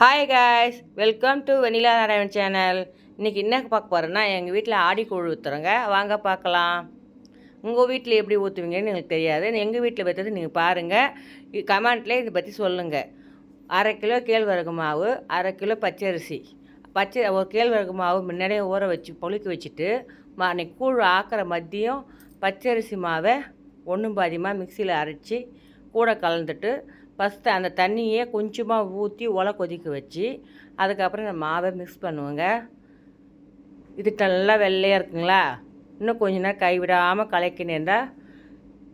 Hi guys welcome to Vennila Narayan channel இன்றைக்கி என்ன பார்க்க போகிறேன்னா எங்கள் வீட்டில் ஆடி கூழ் ஊற்றுறோங்க வாங்க பார்க்கலாம். உங்கள் வீட்டில் எப்படி ஊற்றுவீங்கன்னு எனக்கு தெரியாது. எங்கள் வீட்டில் வைத்தது நீங்கள் பாருங்கள் கமெண்ட்லேயே இதை பற்றி சொல்லுங்கள் அரை கிலோ கேழ்வரகு மாவு அரை கிலோ பச்சரிசி. பச்சை ஒரு கேழ்வரகு மாவு முன்னாடியே ஊற வச்சு புளிக்க வச்சுட்டு மா அன்னைக்கு கூழ் ஆக்கிற மதியம் பச்சரிசி மாவை ஒன்றும் பாதியமாக மிக்சியில் அரைச்சி கூட கலந்துட்டு ஃபஸ்ட்டு அந்த தண்ணியே கொஞ்சமாக ஊற்றி உலை கொதிக்க வச்சு அதுக்கப்புறம் இந்த மாவை மிக்ஸ் பண்ணுவேங்க. இது நல்லா வெள்ளையாக இருக்குங்களா? இன்னும் கொஞ்ச நேரம் கைவிடாமல் இருந்தால்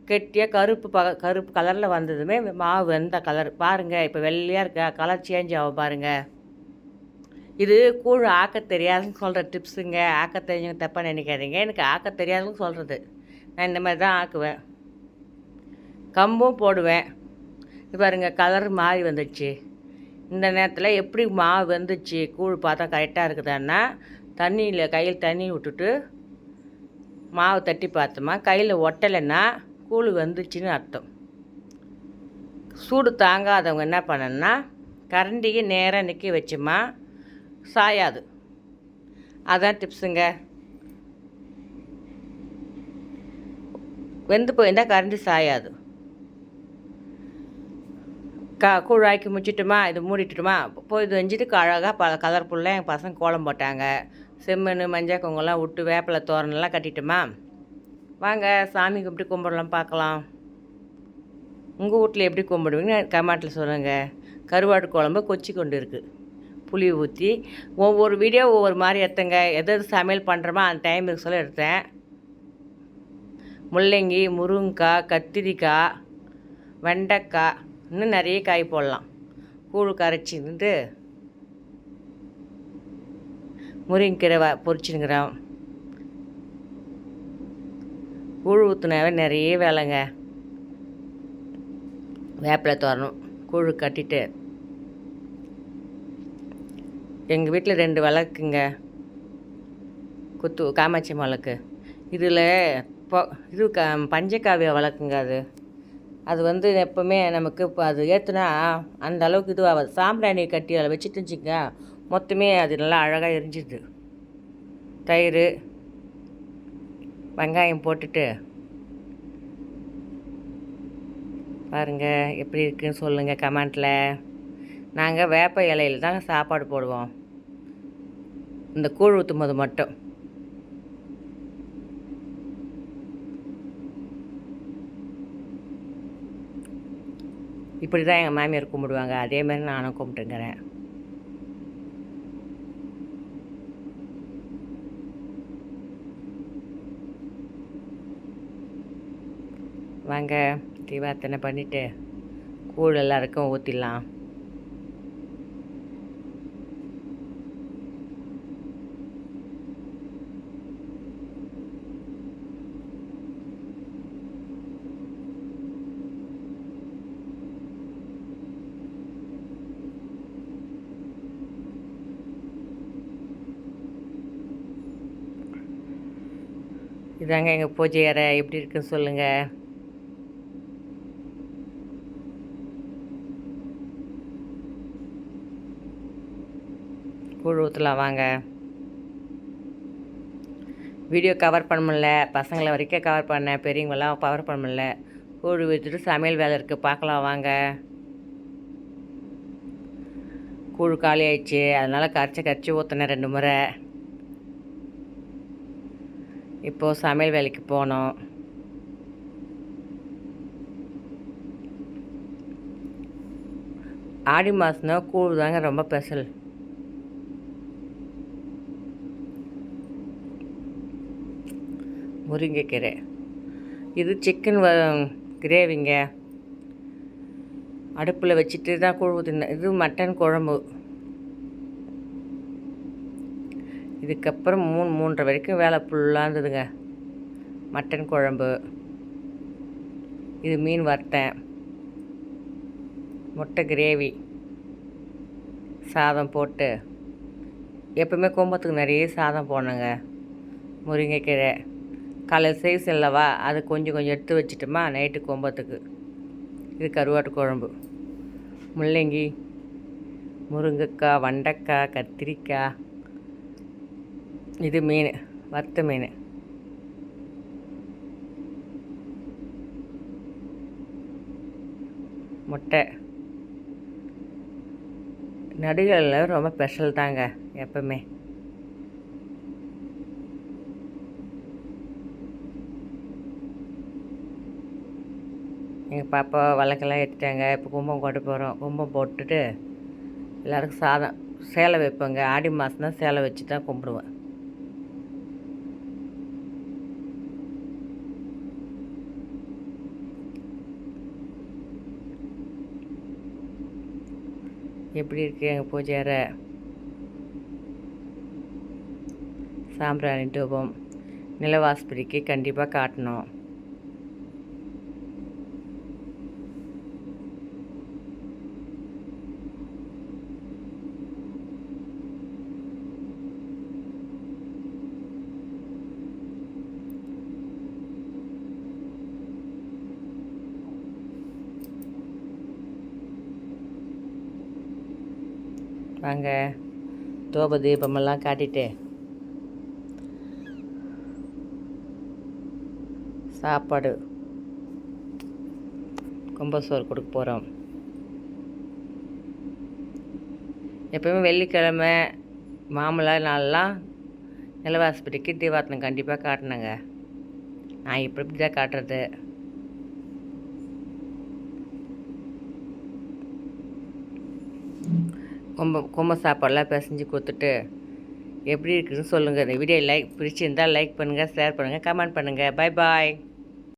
கெட்டியாக கருப்பு ப கருப்பு கலரில் வந்ததுமே மாவு வெந்த கலர் பாருங்கள் இப்போ வெள்ளையாக இருக்கா? கலர் சேஞ்ச் ஆகும் பாருங்கள் இது கூழ் ஆக்க தெரியாதுன்னு சொல்கிற டிப்ஸுங்க ஆக்க தெரிஞ்சவங்க தப்பாக நினைக்காதீங்க. எனக்கு ஆக்க தெரியாதுன்னு சொல்கிறது நான் இந்த மாதிரி தான் ஆக்குவேன். கம்பும் போடுவேன். பாருங்கள் கலர் மாறி வந்துடுச்சு. இந்த நேரத்தில் எப்படி மாவு வந்துச்சு கூழ் பார்த்தா கரெக்டாக இருக்குதான்னா தண்ணியில் கையில் தண்ணி விட்டுட்டு மாவு தட்டி பார்த்தோமா கையில் ஒட்டலைன்னா கூழ் வந்துச்சுன்னு அர்த்தம். சூடு தாங்காதவங்க என்ன பண்ணணும்னா கரண்டிக்கு நேராக நிற்க வச்சுமா சாயாது. அதான் டிப்ஸுங்க வெந்து போயிருந்தால் கரண்டி சாயாது. க கூழாக்கி முடிச்சிட்டுமா இது மூடிட்டுமா போய் இது வெஞ்சிட்டு அழகாக பல கலர்ஃபுல்லாக என் பசங்க கோலம் போட்டாங்க. செம்மண் மஞ்சள் குங்குமம்லாம் விட்டு வேப்பிலை தோரணெல்லாம் கட்டிட்டுமா. வாங்க சாமி கும்பிட்டு கும்பிடலாம் பார்க்கலாம். உங்கள் வீட்டில் எப்படி கும்பிடுவீங்கன்னு கமெண்ட்டில் சொல்லுங்கள் கருவாடு குழம்பு கொச்சி கொண்டு இருக்குது புளி ஊற்றி ஒவ்வொரு வீடியோ ஒவ்வொரு மாதிரி எடுத்தேங்க. எது எது சமையல் பண்ணுறோமோ அந்த டைமுக்கு சொல்ல எடுத்தேன். முள்ளங்கி முருங்கைக்காய் கத்திரிக்காய் வெண்டைக்காய் இன்னும் நிறைய காய் போடலாம். கூழ் கரைச்சின்ட்டு முருங்கீரை வ பொரிச்சுனுங்கிறோம் கூழ் ஊற்றுனாவே நிறைய வேலைங்க. வேப்பிலை தோரணும் கூழ் கட்டிட்டு. எங்கள் வீட்டில் ரெண்டு விளக்குங்க குத்து காமாட்சி விளக்கு இதில் இப்போ இது க பஞ்சகாவிய வளர்க்குங்க அது. அது வந்து எப்போவுமே நமக்கு இப்போ அது ஏற்றுனா அந்த அளவுக்கு இதுவாகாது சாம்பிராணி கட்டி அதில் வச்சுட்டு இருந்துச்சிங்க மொத்தமே அது நல்லா அழகாக எரிஞ்சிது தயிர் வெங்காயம் போட்டுட்டு பாருங்கள் எப்படி இருக்குன்னு சொல்லுங்கள் கமெண்ட்டில் நாங்கள் வேப்ப இலையில் தான் சாப்பாடு போடுவோம். இந்த கூழ் ஊற்றும் போது மட்டும். இப்படி தான் எங்கள் மாமியார் கும்பிடுவாங்க. அதே மாதிரி நானும் கும்பிட்டுங்கிறேன். வாங்க தீபார்த்தனை பண்ணிவிட்டு கூழ் எல்லாருக்கும் ஊற்றிடலாம் இதாங்க எங்கள் பூஜை அறை. எப்படி இருக்குன்னு சொல்லுங்கள் கூழ் ஊற்றலாம் வாங்க. வீடியோ கவர் பண்ண முடியல. பசங்களை வரைக்கும் கவர் பண்ணேன் பெரியவங்களாம் கவர் பண்ண முடில கூழ் ஊற்றிட்டு சமையல் வேலை இருக்குது பார்க்கலாம் வாங்க. கூழ் காலி ஆயிடுச்சு. அதனால் கரைச்சி கரைச்சி ஊற்றினேன் ரெண்டு முறை. இப்போது சமையல் வேலைக்கு போனோம். ஆடி மாதம்னா கூழ் தாங்க ரொம்ப ஸ்பெஷல். முருங்கைக்கீரை. இது சிக்கன் வ கிரேவிங்க. அடுப்பில் வச்சுட்டு தான் கூழ் ஊற்றினேன் இது மட்டன் குழம்பு. இதுக்கப்புறம் மூணு மூன்றரை வரைக்கும் வேலை ஃபுல்லாக இருந்ததுங்க. மட்டன் குழம்பு இது மீன் வறுத்தேன் முட்டை கிரேவி சாதம் போட்டு எப்பவுமே கும்பத்துக்கு நிறைய சாதம் போடணுங்க. முருங்கைக்கீரை காலையில் சைஸ் இல்லவா அது கொஞ்சம் கொஞ்சம் எடுத்து வச்சுட்டோமா நைட்டு கும்பத்துக்கு இது கருவாட்டு குழம்பு முள்ளங்கி முருங்கைக்காய் வெண்டைக்காய் கத்திரிக்காய் இது மீன் வத்து மீன். முட்டை. நடுகளில் ரொம்ப ஸ்பெஷல் தாங்க எப்பவுமே. எங்கள் பாப்பா வழக்கெல்லாம் எடுத்துட்டாங்க இப்போ கும்பம் கொண்டு போகிறோம் கும்பம் போட்டுட்டு எல்லாருக்கும் சாதம் சேலை வைப்பேங்க. ஆடி மாதம் தான் சேலை வச்சு தான் கும்பிடுவேன் எப்படி இருக்குது எங்கள் பூஜை அறை சாம்பிராணி தூபம். நிலவாஸ்பிரிக்கு கண்டிப்பாக காட்டணும். வாங்க. தோப தீபமெல்லாம் காட்டிட்டு. சாப்பாடு. கும்பசோறு கொடுக்க போகிறோம் எப்போயுமே வெள்ளிக்கிழமை மாமலா நாளெலாம் நிலவாசப்படிக்கு தீபாத்தனம் கண்டிப்பாக காட்டினேங்க நான் இப்படி இப்படி தான் காட்டுறது. கும்ப கும்ப சாப்பாடெல்லாம் பிசைஞ்சு கொடுத்துட்டு எப்படி இருக்குதுன்னு சொல்லுங்கள் இந்த வீடியோ லைக் பிடிச்சிருந்தால் லைக் பண்ணுங்கள் ஷேர் பண்ணுங்கள் கமெண்ட் பண்ணுங்கள் பை பாய்